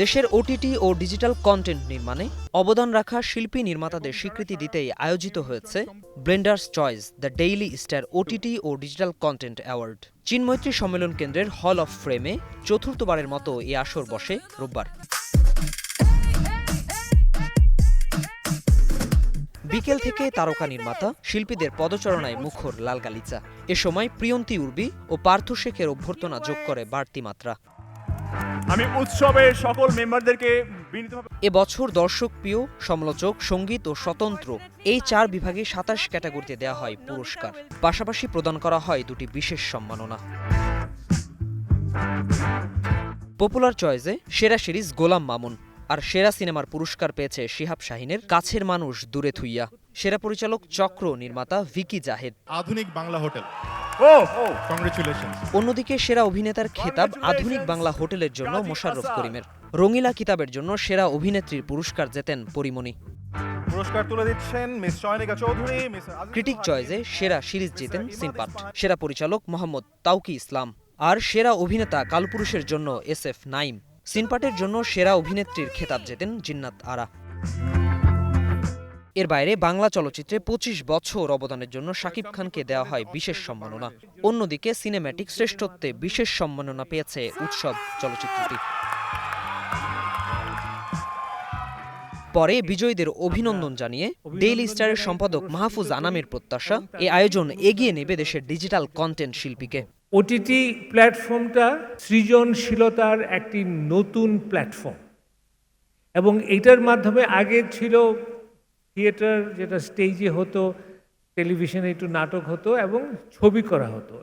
দেশের ওটিটি ও digital content নির্মাণে অবদান রাখা শিল্পী নির্মাতাদের স্বীকৃতি দিতেই আয়োজিত হয়েছে Blender's Choice, the Daily Star OTT O digital content award. চিন্মৈত্রী সম্মেলন কেন্দ্রের হল অফ ফ্রেমে চতুর্থবারের মতো এই আসর বসে রোববার। বিকেল থেকে তারকা নির্মাতা, শিল্পীদের পদচারণায় মুখর লাল গালিচা এ সময় প্রিয়ন্তী উর্বি ও পার্থ শেখের অভ্যর্থনা যোগ করে বাড়তি মাত্রা। আমি উৎসবের সকল মেম্বারদেরকে বিনীতভাবে এবছর দর্শক প্রিয় সমালোচক সংগীত ও স্বতন্ত্র এই চার বিভাগে সাতাশ ক্যাটাগরিতে দেওয়া হয় পুরস্কার। পাশাপাশি প্রদান করা হয় দুটি বিশেষ সম্মাননা। পপুলার চয়েসে সেরা সিরিজ গোলাম মামুন আর সেরা সিনেমার পুরস্কার পেয়েছে শিহাব শাহিনের কাছের মানুষ দূরে থুইয়া। সেরা পরিচালক চক্র নির্মাতা ভিকি জাহেদ। আধুনিক বাংলা হোটেল। ও কংগ্রেচুলেশন অন্যদিকে সেরা অভিনেতার খেতাব আধুনিক বাংলা হোটেলের জন্য মোশাররফ করিমের। রঙিলা কিতাবের জন্য সেরা অভিনেত্রীর পুরস্কার জেতেন পরিমণি। পুরস্কার তুলে দিচ্ছেন মিস চয়নিকা চৌধুরী মিস ক্রিটিক চয়েসে সেরা সিরিজ জিতেন সিনপাট সেরা পরিচালক মোহাম্মদ তাউকি ইসলাম আর সেরা অভিনেতা কালপুরুষের জন্য এস এফ নাইম সিনপাটের জন্য সেরা অভিনেত্রীর খেতাব জেতেন জিন্নাত আরা। এর বাইরে বাংলা চলচ্চিত্রে পঁচিশ বছর অবদানের জন্য শাকিব খানকে দেওয়া হয় বিশেষ সম্মাননা। অন্যদিকে সিনেম্যাটিক শ্রেষ্ঠত্বে বিশেষ সম্মাননা পেয়েছে উৎসব চলচ্চিত্রটি। পরে বিজয়ীদের অভিনন্দন জানিয়ে ডেইলি স্টারের সম্পাদক মাহফুজ আনামের প্রত্যাশা এই আয়োজন এগিয়ে নেবে দেশের ডিজিটাল কন্টেন্ট শিল্পীকে। ওটিটি প্ল্যাটফর্মটা সৃজনশীলতার একটি নতুন প্ল্যাটফর্ম। এবং এটার মাধ্যমে আগে ছিল থিয়েটার যেটা স্টেজে হতো টেলিভিশনে একটু নাটক হতো এবং ছবি করা হতো।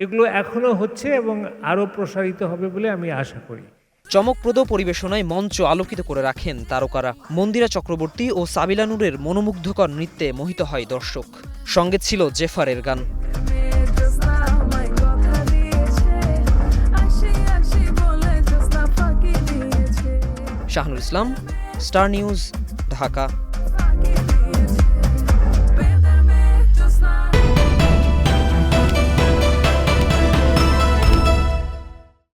এগুলো এখনও হচ্ছে এবং আরও প্রসারিত হবে বলে আমি আশা করি। চমকপ্রদ পরিবেশনায় মঞ্চ আলোকিত করে রাখেন তারকারা। মন্দিরা চক্রবর্তী ও সাবিলা নূরের মনোমুগ্ধকর নৃত্যে মোহিত হয় দর্শক। সঙ্গে ছিল জেফারের গান। Shahnur Islam, Star News, Dhaka.